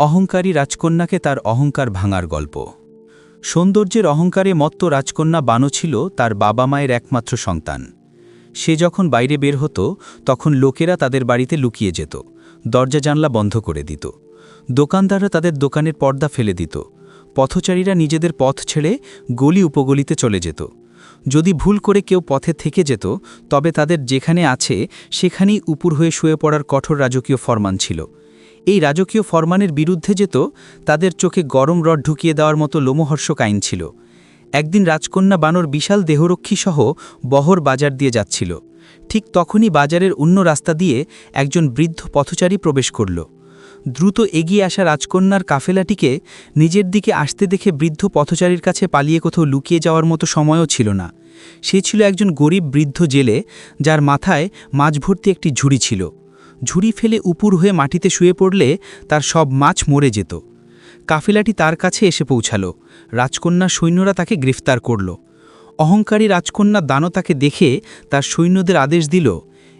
অহংকারী রাজকন্যাকে তার অহংকার ভাঙার গল্প। সৌন্দর্যের অহংকারে মত্ত রাজকন্যা বানো ছিল তার বাবা মায়ের একমাত্র সন্তান। সে যখন বাইরে বের হতো, তখন লোকেরা তাদের বাড়িতে লুকিয়ে যেত, দরজা জানলা বন্ধ করে দিত। দোকানদাররা তাদের দোকানের পর্দা ফেলে দিত। পথচারীরা নিজেদের পথ ছেড়ে গলি উপগলিতে চলে যেত। যদি ভুল করে কেউ পথে থেকে যেত, তবে তাদের যেখানে আছে, সেখানেই উপুর হয়ে শুয়ে পড়ার কঠোর রাজকীয় ফরমান ছিল। এই রাজকীয় ফরমানের বিরুদ্ধে যেত তাদের চোখে গরম রড ঢুকিয়ে দেওয়ার মতো লোমহর্ষক আইন ছিল। একদিন রাজকন্যা বানর বিশাল দেহরক্ষীসহ বহর বাজার দিয়ে যাচ্ছিল। ঠিক তখনই বাজারের অন্য রাস্তা দিয়ে একজন বৃদ্ধ পথচারী প্রবেশ করল। দ্রুত এগিয়ে আসা রাজকন্যার কাফেলাটিকে নিজের দিকে আসতে দেখে বৃদ্ধ পথচারীর কাছে পালিয়ে কোথাও লুকিয়ে যাওয়ার মতো সময়ও ছিল না। সে ছিল একজন গরিব বৃদ্ধ জেলে, যার মাথায় মাছ ভর্তি একটি ঝুড়ি ছিল। ঝুড়ি ফেলে উপুর হয়ে মাটিতে শুয়ে পড়লে তার সব মাছ মরে যেত। কাফিলাটি তার কাছে এসে পৌঁছাল। রাজকন্যা সৈন্যরা তাকে গ্রেফতার করল। অহংকারী রাজকন্যা দানো তাকে দেখে তার সৈন্যদের আদেশ দিল,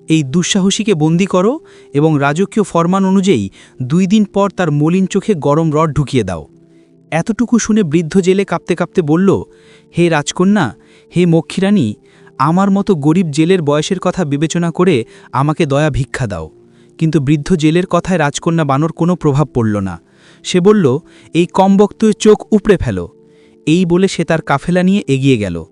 এই দুঃসাহসীকে বন্দি করো এবং রাজকীয় ফরমান অনুযায়ী দুই দিন পর তার মলিন চোখে গরম রড ঢুকিয়ে দাও। এতটুকু শুনে বৃদ্ধ জেলে কাঁপতে কাঁপতে বলল, হে রাজকন্যা, হে মক্ষিরানী, আমার মতো গরিব জেলের বয়সের কথা বিবেচনা করে আমাকে দয়া ভিক্ষা দাও। কিন্তু বৃদ্ধ জেলের কথায় রাজকন্যা বানর কোনো প্রভাব পড়ল না। সে বলল, এই কম কমবক্ত চোখ উপড়ে ফেলো এই বলে সে তার কাফেলা নিয়ে এগিয়ে গেল।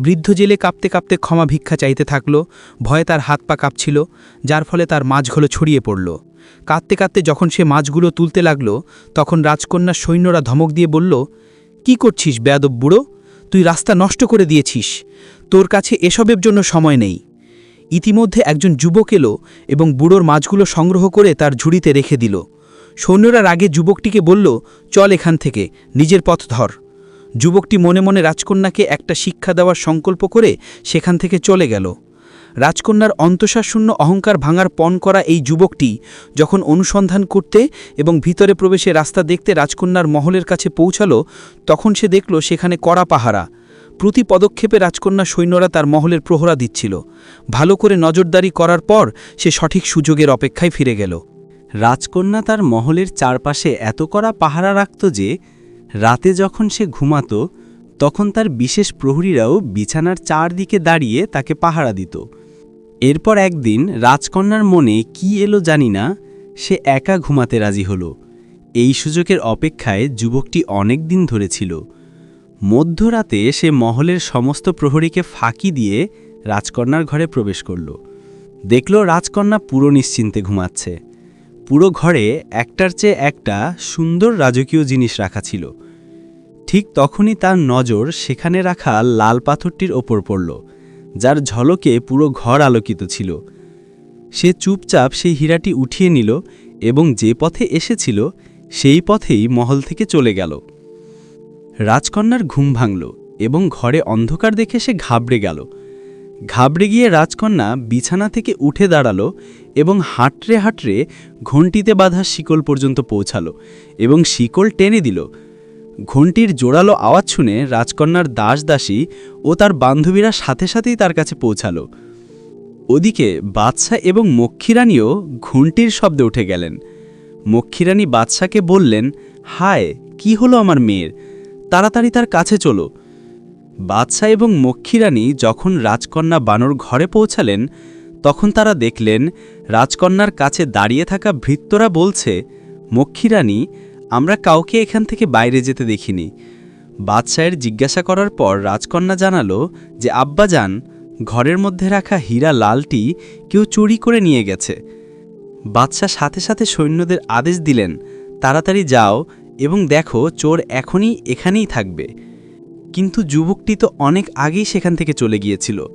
বৃদ্ধ জেলে কাঁপতে কাঁপতে ক্ষমা ভিক্ষা চাইতে থাকল। ভয়ে তার হাত পা কাঁপছিল, যার ফলে তার মাছগুলো ছড়িয়ে পড়ল। কাঁদতে কাঁদতে যখন সে মাছগুলো তুলতে লাগল, তখন রাজকন্যার সৈন্যরা ধমক দিয়ে বলল, কি করছিস বেয়াদব বুড়ো? তুই রাস্তা নষ্ট করে দিয়েছিস। তোর কাছে এসবের জন্য সময় নেই। ইতিমধ্যে একজন যুবক এলো এবং বুড়োর মাছগুলো সংগ্রহ করে তার ঝুড়িতে রেখে দিল। সৈন্যরা রাগে যুবকটিকে বলল, চল এখান থেকে, নিজের পথ ধর। যুবকটি মনে মনে রাজকন্যাকে একটা শিক্ষা দেওয়ার সংকল্প করে সেখান থেকে চলে গেল। রাজকন্যার অন্তঃসারশূন্য অহংকার ভাঙার পণ করা এই যুবকটি যখন অনুসন্ধান করতে এবং ভিতরে প্রবেশে রাস্তা দেখতে রাজকন্যার মহলের কাছে পৌঁছালো, তখন সে দেখল সেখানে কড়া পাহারা। প্রতি পদক্ষেপে রাজকন্যা সৈন্যরা তার মহলের প্রহরা দিচ্ছিল। ভালো করে নজরদারি করার পর সে সঠিক সুযোগের অপেক্ষায় ফিরে গেল। রাজকন্যা তার মহলের চারপাশে এত করা পাহারা রাখত যে, রাতে যখন সে ঘুমাত, তখন তার বিশেষ প্রহরীরাও বিছানার চারদিকে দাঁড়িয়ে তাকে পাহারা দিত। এরপর একদিন রাজকন্যার মনে কি এলো জানি না, সে একা ঘুমাতে রাজি হল। এই সুযোগের অপেক্ষায় যুবকটি অনেক দিন ধরে ছিল। মধ্যরাতে সে মহলের সমস্ত প্রহরীকে ফাঁকি দিয়ে রাজকন্যার ঘরে প্রবেশ করল। দেখল রাজকন্যা পুরো নিশ্চিন্তে ঘুমাচ্ছে। পুরো ঘরে একটার চেয়ে একটা সুন্দর রাজকীয় জিনিস রাখা ছিল। ঠিক তখনই তার নজর সেখানে রাখা লাল পাথরটির ওপর পড়ল, যার ঝলকে পুরো ঘর আলোকিত ছিল। সে চুপচাপ সেই হীরাটি উঠিয়ে নিল এবং যে পথে এসেছিল, সেই পথেই মহল থেকে চলে গেল। রাজকন্যার ঘুম ভাঙল এবং ঘরে অন্ধকার দেখে সে ঘাবড়ে গেল। ঘাবড়ে গিয়ে রাজকন্যা বিছানা থেকে উঠে দাঁড়াল এবং হাঁটরে হাঁটরে ঘণ্টিতে বাঁধা শিকল পর্যন্ত পৌঁছালো এবং শিকল টেনে দিল। ঘণ্টির জোরালো আওয়াজ শুনে রাজকন্যার দাস দাসী ও তার বান্ধবীরা সাথে সাথেই তার কাছে পৌঁছালো। ওদিকে বাদশাহ এবং মক্ষীরানীও ঘণ্টির শব্দে উঠে গেলেন। মক্ষীরানী বাদশাকে বললেন, হায়, কি হলো আমার মেয়ের? তাড়াতাড়ি তার কাছে চলো। বাদশাহ এবং মক্ষীরানী যখন রাজকন্যা বানর ঘরে পৌঁছালেন, তখন তারা দেখলেন, রাজকন্যার কাছে দাঁড়িয়ে থাকা ভৃত্যরা বলছে মক্ষীরানী আমরা কাউকে এখান থেকে বাইরে যেতে দেখিনি। বাদশাহের জিজ্ঞাসা করার পর রাজকন্যা জানালো যে, আব্বাজান, ঘরের মধ্যে রাখা হীরা লালটি কেউ চুরি করে নিয়ে গেছে। বাদশাহ সাথে সাথে সৈন্যদের আদেশ দিলেন, তাড়াতাড়ি যাও এবং দেখো, চোর এখনই এখানেই থাকবে। কিন্তু যুবকটি তো অনেক আগেই সেখান থেকে চলে গিয়েছিল।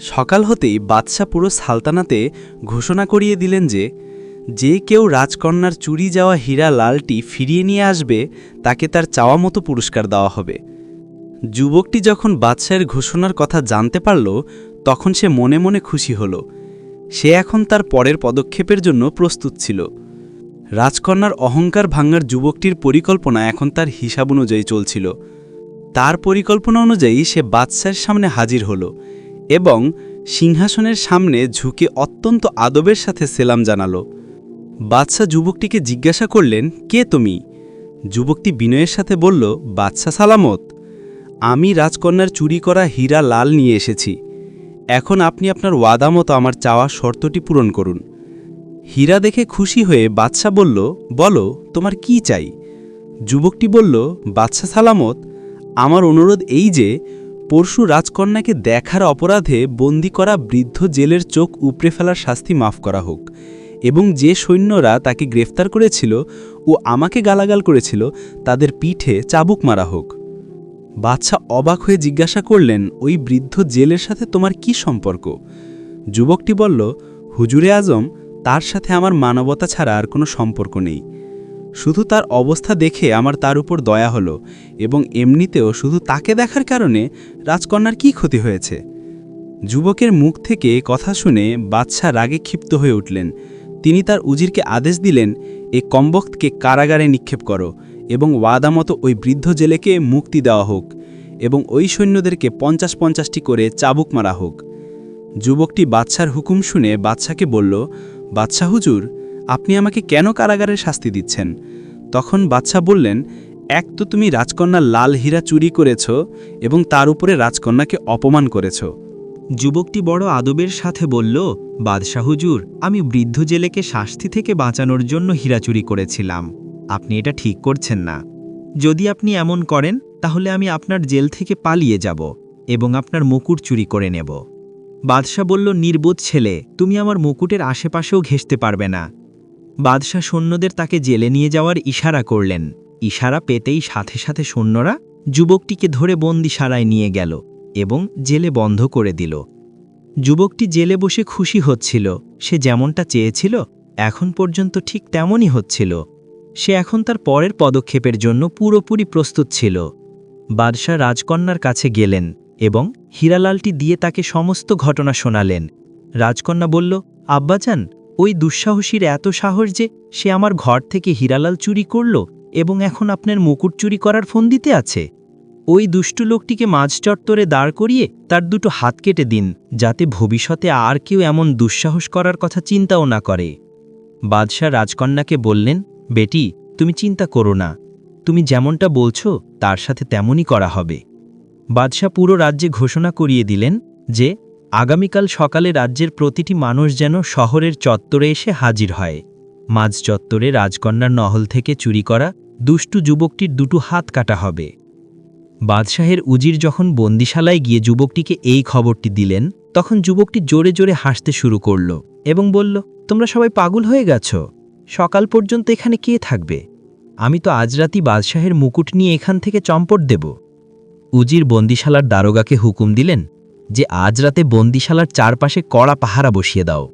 সকাল হতেই বাদশাহ পুরো সালতানাতে ঘোষণা করিয়ে দিলেন যে যে কেউ রাজকন্যার চুরি যাওয়া হীরা লালটি ফিরিয়ে নিয়ে আসবে, তাকে তার চাওয়া মতো পুরস্কার দেওয়া হবে। যুবকটি যখন বাদশাহের ঘোষণার কথা জানতে পারল, তখন সে মনে মনে খুশি হল। সে এখন তার পরের পদক্ষেপের জন্য প্রস্তুত ছিল। রাজকন্যার অহংকার ভাঙার যুবকটির পরিকল্পনা এখন তার হিসাব অনুযায়ী চলছিল। তার পরিকল্পনা অনুযায়ী সে বাদশার সামনে হাজির হল এবং সিংহাসনের সামনে ঝুঁকে অত্যন্ত আদবের সাথে সেলাম জানালো। বাদশাহ যুবকটিকে জিজ্ঞাসা করলেন, কে তুমি? যুবকটি বিনয়ের সাথে বলল বাদশাহ সালামত, আমি রাজকন্যার চুরি করা হীরা লাল নিয়ে এসেছি। এখন আপনি আপনার ওয়াদা মতো আমার চাওয়া শর্তটি পূরণ করুন। হীরা দেখে খুশি হয়ে বাদশাহ বলল, বলো, তোমার কি চাই? যুবকটি বলল বাদশাহ সালামত, আমার অনুরোধ এই যে, পরশু রাজকন্যাকে দেখার অপরাধে বন্দি করা বৃদ্ধ জেলের চোখ উপড়ে ফেলার শাস্তি মাফ করা হোক। এবং যে সৈন্যরা তাকে গ্রেফতার করেছিল ও আমাকে গালাগাল করেছিল, তাদের পিঠে চাবুক মারা হোক। বাদশাহ অবাক হয়ে জিজ্ঞাসা করলেন, ওই বৃদ্ধ জেলের সাথে তোমার কি সম্পর্ক? যুবকটি বলল, হুজুরে আজম তার সাথে আমার মানবতা ছাড়া আর কোনো সম্পর্ক নেই। শুধু তার অবস্থা দেখে আমার তার উপর দয়া হলো এবং এমনিতেও শুধু তাকে দেখার কারণে রাজকন্যার কি ক্ষতি হয়েছে। যুবকের মুখ থেকে কথা শুনে বাদশাহ রাগে ক্ষিপ্ত হয়ে উঠলেন। তিনি তার উজিরকে আদেশ দিলেন, এ কম্বক্তকে কারাগারে নিক্ষেপ করো এবং ওয়াদা মতো ওই বৃদ্ধ জেলেকে মুক্তি দেওয়া হোক এবং ওই সৈন্যদেরকে পঞ্চাশ পঞ্চাশটি করে চাবুক মারা হোক। যুবকটি বাদশার হুকুম শুনে বাদশাকে বলল বাদশাহ হুজুর, আপনি আমাকে কেন কারাগারে শাস্তি দিচ্ছেন? তখন বাদশাহ বললেন, এক তো তুমি রাজকন্যার লাল হীরা চুরি করেছ এবং তার উপরে রাজকন্যাকে অপমান করেছ। যুবকটি বড় আদবের সাথে বলল, বাদশাহ হুজুর, আমি বৃদ্ধ জেলেকে শাস্তি থেকে বাঁচানোর জন্য হীরা চুরি করেছিলাম। আপনি এটা ঠিক করছেন না। যদি আপনি এমন করেন, তাহলে আমি আপনার জেল থেকে পালিয়ে যাব এবং আপনার মুকুট চুরি করে নেব। বাদশাহ বলল, নির্বোধ ছেলে, তুমি আমার মুকুটের আশেপাশেও ঘেঁষতে পারবে না। বাদশাহ সৈন্যদের তাকে জেলে নিয়ে যাওয়ার ইশারা করলেন। ইশারা পেতেই সাথে সাথে সৈন্যরা যুবকটিকে ধরে বন্দিশালায় নিয়ে গেল এবং জেলে বন্ধ করে দিল। যুবকটি জেলে বসে খুশি হচ্ছিল। সে যেমনটা চেয়েছিল, এখন পর্যন্ত ঠিক তেমনই হচ্ছিল। সে এখন তার পরের পদক্ষেপের জন্য পুরোপুরি প্রস্তুত ছিল। বাদশাহ রাজকন্যার কাছে গেলেন। এবং হীরালালটি দিয়ে তাকে সমস্ত ঘটনা শোনালেন। রাজকন্যা বলল, আব্বাজান, ওই দুঃসাহসীর এত সাহস যে সে আমার ঘর থেকে হীরালাল চুরি করল এবং এখন আপনার মুকুট চুরি করার ফোন দিতে আছে। ওই দুষ্টু লোকটিকে মাঝ চত্বরে দাঁড় করিয়ে তার দুটো হাত কেটে দিন, যাতে ভবিষ্যতে আর কেউ এমন দুঃসাহস করার কথা চিন্তাও না করে। বাদশাহ রাজকন্যাকে বললেন, বেটি, তুমি চিন্তা করো না। তুমি যেমনটা বলছো, তার সাথে তেমনই করা হবে। বাদশাহ পুরো রাজ্যে ঘোষণা করিয়ে দিলেন যে, আগামীকাল সকালে রাজ্যের প্রতিটি মানুষ যেন শহরের চত্বরে এসে হাজির হয়। মাঝ চত্বরে রাজকন্যার নহল থেকে চুরি করা দুষ্টু যুবকটির দুটো হাত কাটা হবে। বাদশাহের উজির যখন বন্দিশালায় গিয়ে যুবকটিকে এই খবরটি দিলেন, তখন যুবকটি জোরে জোরে হাসতে শুরু করল এবং বলল, তোমরা সবাই পাগল হয়ে গেছ। সকাল পর্যন্ত এখানে কে থাকবে? আমি তো আজ রাতি বাদশাহের মুকুট নিয়ে এখান থেকে চম্পট দেব। উজির বন্দিশালার দারোগাকে হুকুম দিলেন যে আজ রাতে বন্দিশালার চারপাশে কড়া পাহারা বসিয়ে দাও।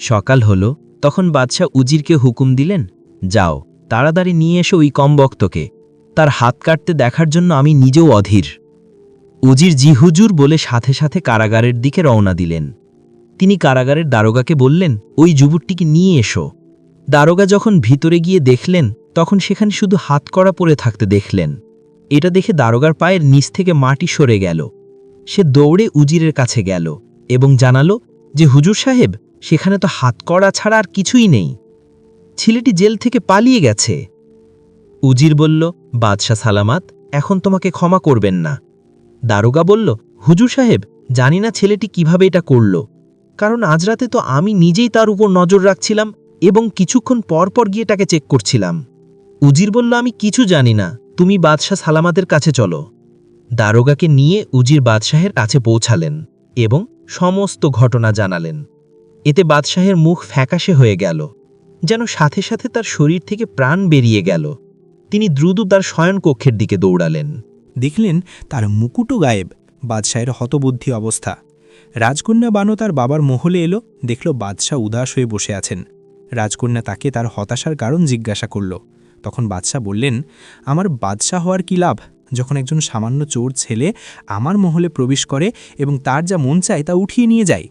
সকাল হল, তখন বাদশাহ উজিরকে হুকুম দিলেন, যাও, তাড়াতাড়ি নিয়ে এসো ওই কমবক্তকে। তার হাত কাটতে দেখার জন্য আমি নিজেও অধীর। উজির জি হুজুর বলে সাথে সাথে কারাগারের দিকে রওনা দিলেন। তিনি কারাগারের দারোগাকে বললেন, ওই যুবকটিকে নিয়ে এসো। দারোগা যখন ভিতরে গিয়ে দেখলেন, তখন সেখানে শুধু হাত করা পড়ে থাকতে দেখলেন। এটা দেখে দারোগার পায়ের নিচ থেকে মাটি সরে গেল। সে দৌড়ে উজিরের কাছে গেল এবং জানালো যে, হুজুর সাহেব, সেখানে তো হাত করা ছাড়া আর কিছুই নেই। ছেলেটি জেল থেকে পালিয়ে গেছে উজির বলল, বাদশাহ সালামাত, এখন তোমাকে ক্ষমা করবেন না দারোগা বলল, হুজুর সাহেব, জানি না ছেলেটি কীভাবে এটা করল। কারণ আজ রাতে তো আমি নিজেই তার উপর নজর রাখছিলাম এবং কিছুক্ষণ পর পর গিয়ে তাকে চেক করছিলাম। উজির বলল, আমি কিছু জানি না। তুমি বাদশাহ সালামাতের কাছে চলো। দারোগাকে নিয়ে উজির বাদশাহের কাছে পৌঁছালেন এবং সমস্ত ঘটনা জানালেন। এতে বাদশাহের মুখ ফ্যাকাশে হয়ে গেল, যেন সাথে সাথে তার শরীর থেকে প্রাণ বেরিয়ে গেল। তিনি দ্রুত তার শয়নকক্ষের দিকে দৌড়ালেন। দেখলেন তার মুকুটও গায়েব, বাদশাহের হতবুদ্ধি অবস্থা। রাজকন্যা বানো তার বাবার মহলে এলো, দেখল বাদশাহ উদাস হয়ে বসে আছেন। রাজকন্যা তাকে তার হতাশার কারণ জিজ্ঞাসা করল। তখন বাদশাহ বললেন, আমার বাদশাহ হওয়ার কি লাভ? যখন একজন সামান্য চোর ছেলে আমার মহলে প্রবেশ করে এবং তার যা মন চায় তা উঠিয়ে নিয়ে যায়?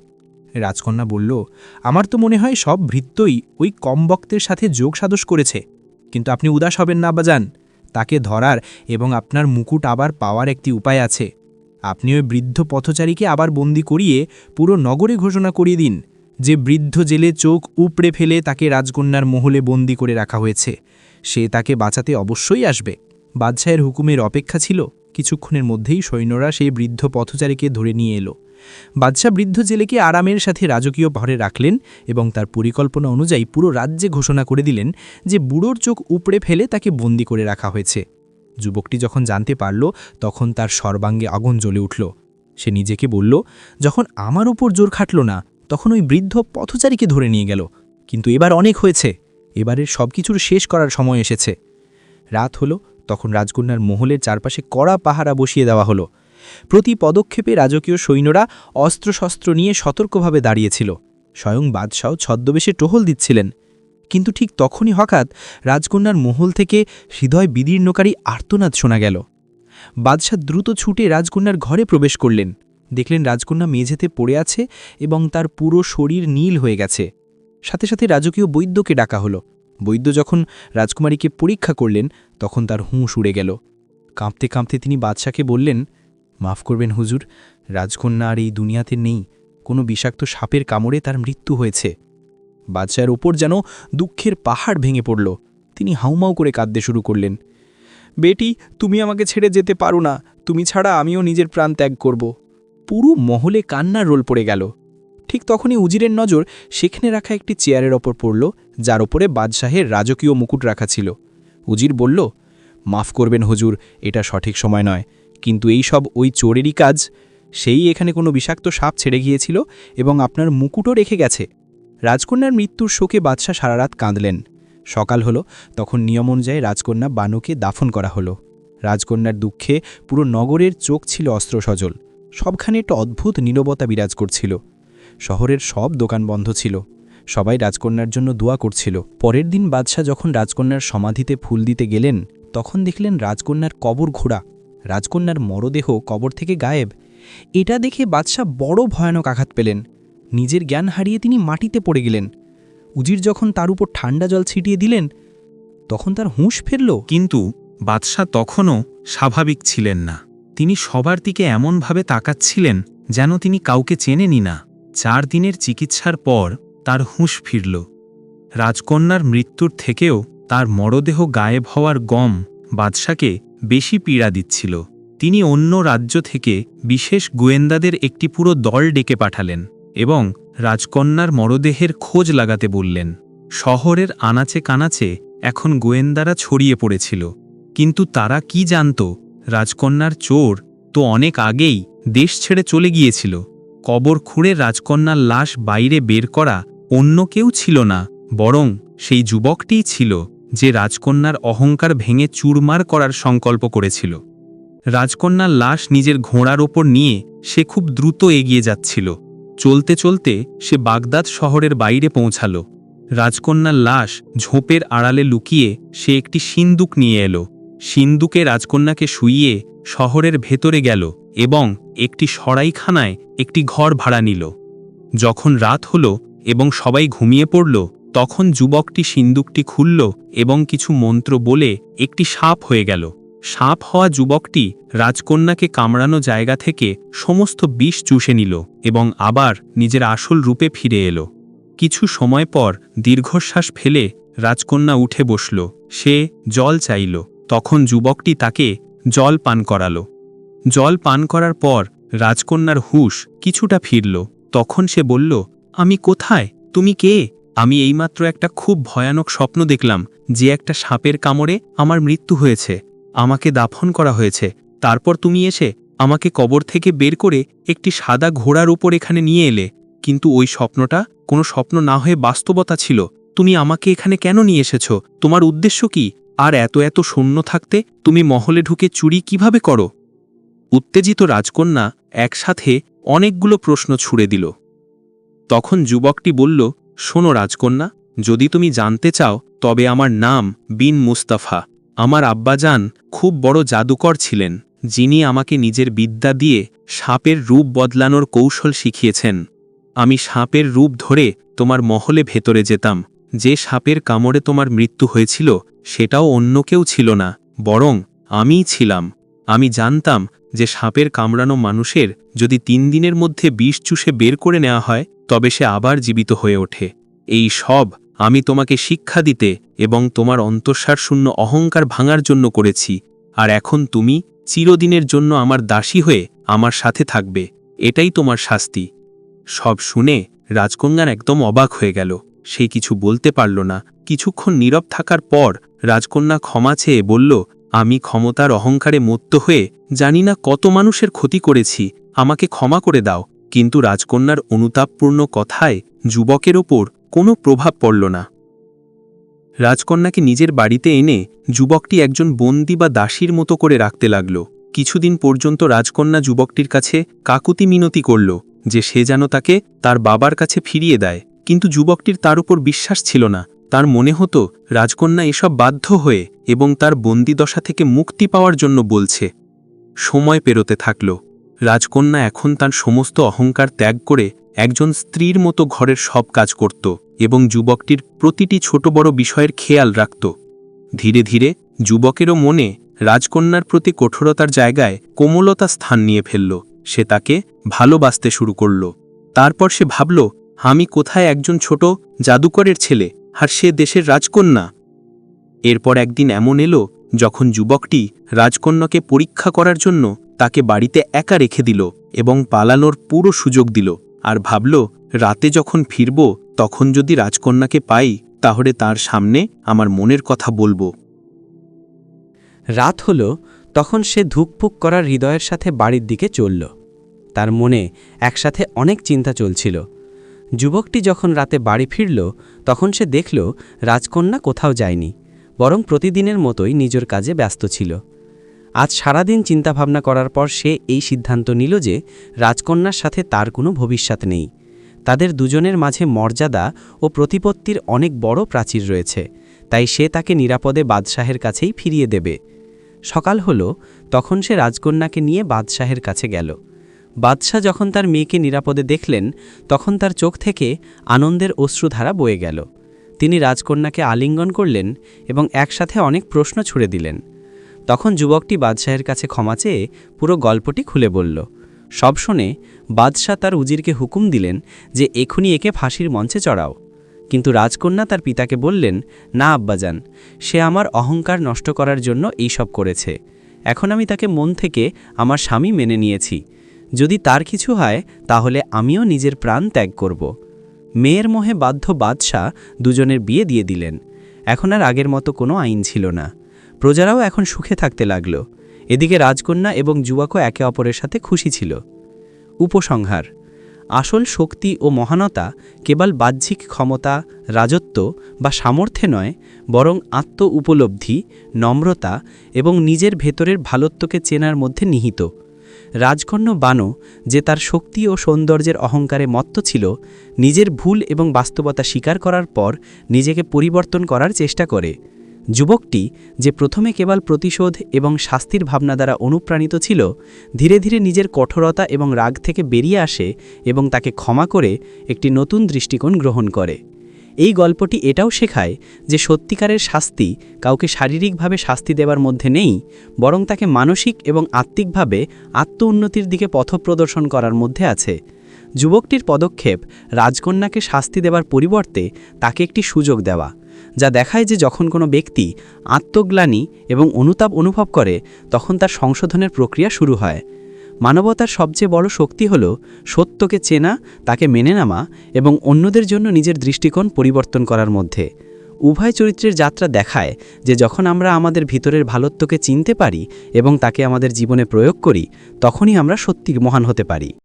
রাজকন্যা বলল, আমার তো মনে হয় সব ভৃত্যই ওই কম বক্তের সাথে যোগ সাদস করেছে। কিন্তু আপনি উদাস হবেন না বাজান তাকে ধরার এবং আপনার মুকুট আবার পাওয়ার একটি উপায় আছে। আপনি ওই বৃদ্ধ পথচারীকে আবার বন্দি করিয়ে পুরো নগরে ঘোষণা করিয়ে দিন। যে বৃদ্ধ জেলে চোখ উপড়ে ফেলে তাকে রাজকন্যার মহলে বন্দি করে রাখা হয়েছে। সে তাকে বাঁচাতে অবশ্যই আসবে। বাদশাহের হুকুমের অপেক্ষা ছিল, কিছুক্ষণের মধ্যেই সৈন্যরা সেই বৃদ্ধ পথচারীকে ধরে নিয়ে এলো। বাদশাহ বৃদ্ধ জেলেকে আরামের সাথে রাজকীয় ঘরে রাখলেন এবং তার পরিকল্পনা অনুযায়ী পুরো রাজ্যে ঘোষণা করে দিলেন যে বুড়োর চোখ উপড়ে ফেলে তাকে বন্দি করে রাখা হয়েছে। যুবকটি যখন জানতে পারল, তখন তার সর্বাঙ্গে আগুন জ্বলে উঠল। সে নিজেকে বলল, যখন আমার উপর জোর খাটল না, তখন ওই বৃদ্ধ পথচারীকে ধরে নিয়ে গেল। কিন্তু এবার অনেক হয়েছে। এবারের সব কিছুর শেষ করার সময় এসেছে। রাত হলো, তখন রাজকন্যার মহলের চারপাশে কড়া পাহারা বসিয়ে দেওয়া হলো। প্রতি পদক্ষেপে রাজকীয় সৈন্যরা অস্ত্রশস্ত্র নিয়ে সতর্কভাবে দাঁড়িয়েছিল। স্বয়ং বাদশাহ ছদ্মবেশে টহল দিচ্ছিলেন। কিন্তু ঠিক তখনই হঠাৎ রাজকন্যার মহল থেকে হৃদয় বিদীর্ণকারী আর্তনাদ শোনা গেল। বাদশাহ দ্রুত ছুটে রাজকন্যার ঘরে প্রবেশ করলেন। দেখলেন রাজকন্যা মেঝেতে পড়ে আছে এবং তার পুরো শরীর নীল হয়ে গেছে। সাথে সাথে রাজকীয় বৈদ্যকে ডাকা হলো। বৈদ্য যখন রাজকুমারীকে পরীক্ষা করলেন, তখন তার হুঁশ উড়ে গেল। কাঁপতে কাঁপতে তিনি বাদশাকে বললেন, মাফ করবেন হুজুর, রাজকন্যা আর এই দুনিয়াতে নেই। কোনো বিষাক্ত সাপের কামড়ে তার মৃত্যু হয়েছে। বাদশার ওপর যেন দুঃখের পাহাড় ভেঙে পড়ল। তিনি হাউমাউ করে কাঁদতে শুরু করলেন, বেটি, তুমি আমাকে ছেড়ে যেতে পারো না। তুমি ছাড়া আমিও নিজের প্রাণ ত্যাগ করব। পুরো মহলে কান্নার রোল পড়ে গেল। ঠিক তখনই উজিরের নজর সেখানে রাখা একটি চেয়ারের ওপর পড়ল, যার ওপরে বাদশাহের রাজকীয় মুকুট রাখা ছিল। উজির বলল, মাফ করবেন হুজুর, এটা সঠিক সময় নয়। কিন্তু এই সব ওই চোরেরই কাজ। সেই এখানে কোনো বিষাক্ত সাপ ছেড়ে গিয়েছিল এবং আপনার মুকুটও রেখে গেছে। রাজকন্যার মৃত্যুর শোকে বাদশাহ সারারাত কাঁদলেন। সকাল হলো, তখন নিয়ম অনুযায়ী রাজকন্যা বানুকে দাফন করা হলো। রাজকন্যার দুঃখে পুরো নগরের চোখ ছিল অস্ত্রসজল। সবখানে একটা অদ্ভুত নীরবতা বিরাজ করছিল। শহরের সব দোকান বন্ধ ছিল। সবাই রাজকন্যার জন্য দোয়া করছিল। পরের দিন বাদশাহ যখন রাজকন্যার সমাধিতে ফুল দিতে গেলেন, তখন দেখলেন রাজকন্যার কবর ঘোড়া। রাজকন্যার মরদেহ কবর থেকে গায়েব। এটা দেখে বাদশাহ বড় ভয়ানক আঘাত পেলেন। নিজের জ্ঞান হারিয়ে তিনি মাটিতে পড়ে গেলেন। উজির যখন তার উপর ঠান্ডা জল ছিটিয়ে দিলেন, তখন তার হুঁশ ফিরল। কিন্তু বাদশাহ তখনও স্বাভাবিক ছিলেন না। তিনি সবার দিকে এমনভাবে তাকাচ্ছিলেন যেন তিনি কাউকে চেনেনি না। চার দিনের চিকিৎসার পর তার হুঁশ ফিরল। রাজকন্যার মৃত্যুর থেকেও তার মরদেহ গায়েব হওয়ার গম বাদশাকে বেশি পীড়া দিচ্ছিল। তিনি অন্য রাজ্য থেকে বিশেষ গোয়েন্দাদের একটি পুরো দল ডেকে পাঠালেন এবং রাজকন্যার মরদেহের খোঁজ লাগাতে বললেন, শহরের আনাচে কানাচে এখন গোয়েন্দারা ছড়িয়ে পড়েছিল। কিন্তু তারা কি জানত, রাজকন্যার চোর তো অনেক আগেই দেশ ছেড়ে চলে গিয়েছিল। কবর খুঁড়ে রাজকন্যার লাশ বাইরে বের করা অন্য কেউ ছিল না, বরং সেই যুবকটিই ছিল, যে রাজকন্যার অহংকার ভেঙে চুরমার করার সংকল্প করেছিল। রাজকন্যার লাশ নিজের ঘোড়ার ওপর নিয়ে সে খুব দ্রুত এগিয়ে যাচ্ছিল। চলতে চলতে সে বাগদাদ শহরের বাইরে পৌঁছাল। রাজকন্যার লাশ ঝোপের আড়ালে লুকিয়ে সে একটি সিন্দুক নিয়ে এলো। সিন্দুকে রাজকন্যাকে শুইয়ে শহরের ভেতরে গেল এবং একটি সরাইখানায় একটি ঘর ভাড়া নিল। যখন রাত হল এবং সবাই ঘুমিয়ে পড়ল, তখন যুবকটি সিন্দুকটি খুলল এবং কিছু মন্ত্র বলে একটি সাপ হয়ে গেল। সাপ হওয়া যুবকটি রাজকন্যাকে কামড়ানো জায়গা থেকে সমস্ত বিষ চুষে নিল এবং আবার নিজের আসল রূপে ফিরে এলো। কিছু সময় পর দীর্ঘশ্বাস ফেলে রাজকন্যা উঠে বসল। সে জল চাইল। তখন যুবকটি তাকে জল পান করালো। জল পান করার পর রাজকন্যার হুঁশ কিছুটা ফিরল। তখন সে বলল, আমি কোথায়? তুমি কে? আমি এইমাত্র একটা খুব ভয়ানক স্বপ্ন দেখলাম, যে একটা সাপের কামড়ে আমার মৃত্যু হয়েছে। আমাকে দাফন করা হয়েছে। তারপর তুমি এসে আমাকে কবর থেকে বের করে একটি সাদা ঘোড়ার উপর এখানে নিয়ে এলে। কিন্তু ওই স্বপ্নটা কোনো স্বপ্ন না হয়ে বাস্তবতা ছিল। তুমি আমাকে এখানে কেন নিয়ে এসেছ? তোমার উদ্দেশ্য কি? আর এত এত শূন্য থাকতে তুমি মহলে ঢুকে চুরি কীভাবে করো? উত্তেজিত রাজকন্যা একসাথে অনেকগুলো প্রশ্ন ছুড়ে দিল। তখন যুবকটি বলল, শোনো রাজকন্যা, যদি তুমি জানতে চাও, তবে আমার নাম বিন মুস্তাফা। আমার আব্বাজান খুব বড় জাদুকর ছিলেন, যিনি আমাকে নিজের বিদ্যা দিয়ে সাপের রূপ বদলানোর কৌশল শিখিয়েছেন। আমি সাপের রূপ ধরে তোমার মহলে ভেতরে যেতাম। যে সাপের কামড়ে তোমার মৃত্যু হয়েছিল, সেটাও অন্য কেউ ছিল না, বরং আমিই ছিলাম। আমি জানতাম যে সাপের কামড়ানো মানুষের যদি তিন দিনের মধ্যে বিষ চুষে বের করে নেওয়া হয়, তবে সে আবার জীবিত হয়ে ওঠে। এই সব আমি তোমাকে শিক্ষা দিতে এবং তোমার শূন্য অহংকার ভাঙার জন্য করেছি, আর এখন তুমি চিরদিনের জন্য আমার দাসী হয়ে আমার সাথে থাকবে। এটাই তোমার শাস্তি। সব শুনে রাজকন্যার একদম অবাক হয়ে গেল। সে কিছু বলতে পারল না। কিছুক্ষণ নীরব থাকার পর রাজকন্যা ক্ষমা চেয়ে বলল, আমি ক্ষমতার অহংকারে মত্ত হয়ে জানি না কত মানুষের ক্ষতি করেছি, আমাকে ক্ষমা করে দাও। কিন্তু রাজকন্যার অনুতাপপূর্ণ কথায় যুবকের ওপর কোনো প্রভাব পড়ল না। রাজকন্যাকে নিজের বাড়িতে এনে যুবকটি একজন বন্দি বা দাসীর মতো করে রাখতে লাগল। কিছুদিন পর্যন্ত রাজকন্যা যুবকটির কাছে কাকুতি মিনতি করল, যে সে যেন তাকে তার বাবার কাছে ফিরিয়ে দেয়। কিন্তু যুবকটির তার উপর বিশ্বাস ছিল না। তার মনে হতো, রাজকন্যা এসব বাধ্য হয়ে এবং তার বন্দিদশা থেকে মুক্তি পাওয়ার জন্য বলছে। সময় পেরোতে থাকল। রাজকন্যা এখন তার সমস্ত অহংকার ত্যাগ করে একজন স্ত্রীর মতো ঘরের সব কাজ করত এবং যুবকটির প্রতিটি ছোট বড় বিষয়ের খেয়াল রাখত। ধীরে ধীরে যুবকেরও মনে রাজকন্যার প্রতি কঠোরতার জায়গায় কোমলতা স্থান নিয়ে ফেলল। সে তাকে ভালোবাসতে শুরু করল। তারপর সে ভাবল আমি কোথায় একজন ছোট, জাদুকরের ছেলে, আর সে দেশের রাজকন্যা? এরপর একদিন এমন এলো, যখন যুবকটি রাজকন্যাকে পরীক্ষা করার জন্য তাকে বাড়িতে একা রেখে দিল এবং পালানোর পুরো সুযোগ দিল আর ভাবল, রাতে যখন ফিরব, তখন যদি রাজকন্যাকে পাই, তাহলে তার সামনে আমার মনের কথা বলব। রাত হল, তখন সে ধুকপুক করার হৃদয়ের সাথে বাড়ির দিকে চলল। তার মনে একসাথে অনেক চিন্তা চলছিল। যুবকটি যখন রাতে বাড়ি ফিরল, তখন সে দেখল রাজকন্যা কোথাও যায়নি, বরং প্রতিদিনের মতোই নিজের কাজে ব্যস্ত ছিল। আজ সারাদিন চিন্তাভাবনা করার পর সে এই সিদ্ধান্ত নিল যে রাজকন্যার সাথে তার কোনো ভবিষ্যৎ নেই। তাদের দুজনের মাঝে মর্যাদা ও প্রতিপত্তির অনেক বড় প্রাচীর রয়েছে, তাই সে তাকে নিরাপদে বাদশাহের কাছেই ফিরিয়ে দেবে। সকাল হল, তখন সে রাজকন্যাকে নিয়ে বাদশাহের কাছে গেল। বাদশাহ যখন তার মেয়েকে নিরাপদে দেখলেন, তখন তার চোখ থেকে আনন্দের অশ্রুধারা বয়ে গেল। তিনি রাজকন্যাকে আলিঙ্গন করলেন এবং একসাথে অনেক প্রশ্ন ছুড়ে দিলেন। তখন যুবকটি বাদশাহের কাছে ক্ষমা চেয়ে পুরো গল্পটি খুলে বলল, সব শুনে বাদশাহ তার উজিরকে হুকুম দিলেন যে এখনই একে ফাঁসির মঞ্চে চড়াও। কিন্তু রাজকন্যা তার পিতাকে বললেন, না, আব্বাজান, সে আমার অহংকার নষ্ট করার জন্য এইসব করেছে। এখন আমি তাকে মন থেকে আমার স্বামী মেনে নিয়েছি। যদি তার কিছু হয়, তাহলে আমিও নিজের প্রাণ ত্যাগ করব। মেয়ের মোহে বাধ্য বাদশাহ দুজনের বিয়ে দিয়ে দিলেন। এখন আর আগের মতো কোনো আইন ছিল না। প্রজারাও এখন সুখে থাকতে লাগল। এদিকে রাজকন্যা এবং যুবকও একে অপরের সাথে খুশি ছিল। উপসংহার। আসল শক্তি ও মহানতা কেবল বাহ্যিক ক্ষমতা, রাজত্ব বা সামর্থ্যে নয়, বরং আত্ম উপলব্ধি, নম্রতা এবং নিজের ভেতরের ভালত্বকে চেনার মধ্যে নিহিত। রাজকন্য বানো, যে তার শক্তি ও সৌন্দর্যের অহংকারে মত্ত ছিল, নিজের ভুল এবং বাস্তবতা স্বীকার করার পর নিজেকে পরিবর্তন করার চেষ্টা করে। যুবকটি, যে প্রথমে কেবল প্রতিশোধ এবং শাস্তির ভাবনা দ্বারা অনুপ্রাণিত ছিল, ধীরে ধীরে নিজের কঠোরতা এবং রাগ থেকে বেরিয়ে আসে এবং তাকে ক্ষমা করে একটি নতুন দৃষ্টিকোণ গ্রহণ করে। এই গল্পটি এটাও শেখায় যে সত্যিকারের শাস্তি কাউকে শারীরিকভাবে শাস্তি দেওয়ার মধ্যে নেই, বরং তাকে মানসিক এবং আত্মিকভাবে আত্ম উন্নতির দিকে পথপ্রদর্শন করার মধ্যে আছে। যুবকটির পদক্ষেপ রাজকন্যাকে শাস্তি দেওয়ার পরিবর্তে তাকে একটি সুযোগ দেওয়া, যা দেখায় যে যখন কোনো ব্যক্তি আত্মগ্লানি এবং অনুতাপ অনুভব করে, তখন তার সংশোধনের প্রক্রিয়া শুরু হয়। মানবতার সবচেয়ে বড় শক্তি হল সত্যকে চেনা, তাকে মেনে নেওয়া এবং অন্যদের জন্য নিজের দৃষ্টিকোণ পরিবর্তন করার মধ্যে। উভয় চরিত্রের যাত্রা দেখায় যে যখন আমরা আমাদের ভিতরের ভালোত্বকে চিনতে পারি এবং তাকে আমাদের জীবনে প্রয়োগ করি, তখনই আমরা সত্যি মহান হতে পারি।